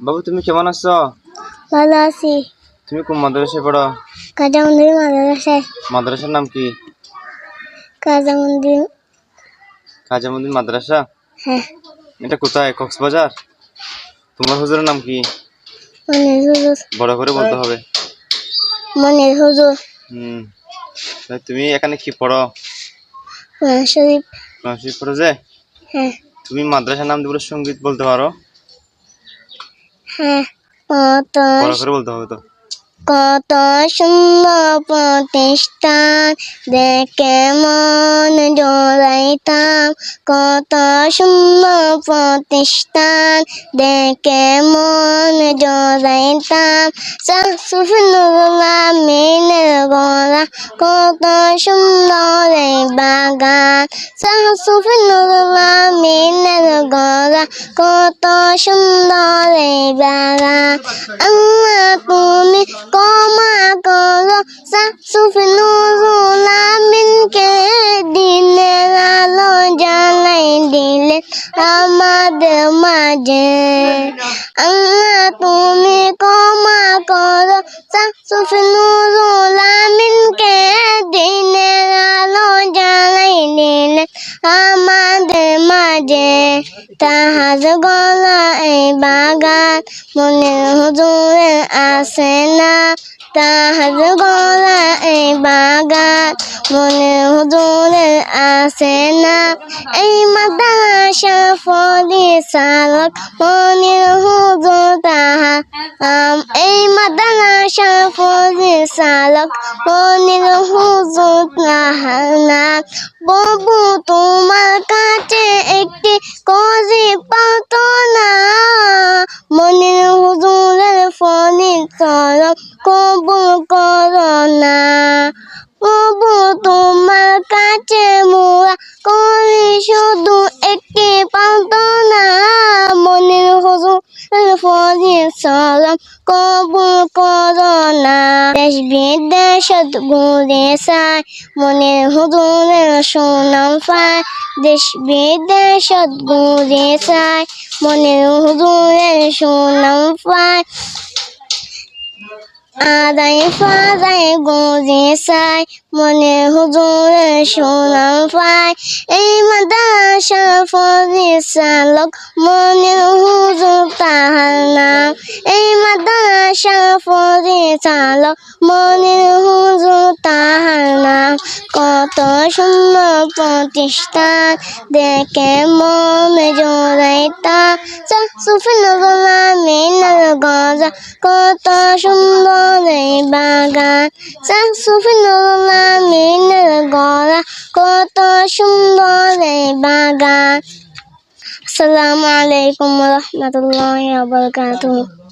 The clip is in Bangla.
বাবু তুমি কেমন আছো? ভালো আছি। তুমি কোন মাদ্রাসায় পড়ো? কাজা মন্দির মাদ্রাসায়। মাদ্রাসার নাম কি? কাজা মন্দির কাজামুদ্দিন মাদ্রাসা? হ্যাঁ। এটা কোথায়? কক্সবাজার? তোমার হুজুরের নাম কি? মনের হুজুর। বড় করে বলতে হবে। মনের হুজুর। হুম। তুমি এখানে কি পড়ো? শরীফ মানসিক পড়ো যে? হ্যাঁ। তুমি মাদ্রাসার নাম দিয়ে সংগীত বলতে পারো। হ্যাঁ কত বড় করে বলতে হবে তো কত সুন্দর প্রতিষ্ঠান দেখে মন জড়াইতাম। কত সুন্দর প্রতিষ্ঠান দেখে মন জড়াইতাম। মিনের গলা কত সুন্দর এই বাগান। মিনের গলা কত সুন্দর এই বাগান। আল্লাহ তুমি ক্ষমা করো সুফিনুরুল আমিনকে দিনের আলো জ্বালাই দিলে আমাদের মাঝে আল্লাহ তুমি ক্ষমা করো সুফিনুরুল আমিনকে দিনের আলো জ্বালাই দিলে আমাদের মাঝে তাহার গলা এই বাগান মনের হুজুরে আসে না তাহার গলা এই বাগান মনের হুজুরে আসে না। এই মাদ্রাসা ফলি সালক মনের হুজুর তাহা এই মাদ্রাসা ফলি সালক মনের হুজুর তাহার নাম বাবু তোমার কাছে একটি কবুল করো না। প্রভু, তোমার কাছে মোরা করি শুধু একটি প্রার্থনা। মনের হুজুর ফলি সালাম কবুল করো না। দেশ বিদেশ ঘুরে সাই মনের হুজুরের সুনাম পায়। দেশ বিদেশ ঘুরে সাই মনের হুজুরের সুনাম পায়। আদায় ফাদায় গোজে সাই মনে হুজুরে সুনাম পায় এই মাদাসা ফজে সালক মনে হুজুর তাহার নাম এই মাদাসা ফজে সালক মনে হুজুর তাহার নাম কত সুন্দর প্রতিষ্ঠান দেখে মন জোড়াইতা গজা কত সুন্দর এই বাগান। সুফিনুল্লাহ মিনার গলা কত সুন্দর এই বাগান। আসসালামু আলাইকুম রহমতুল্লাহ বারকাতুহ।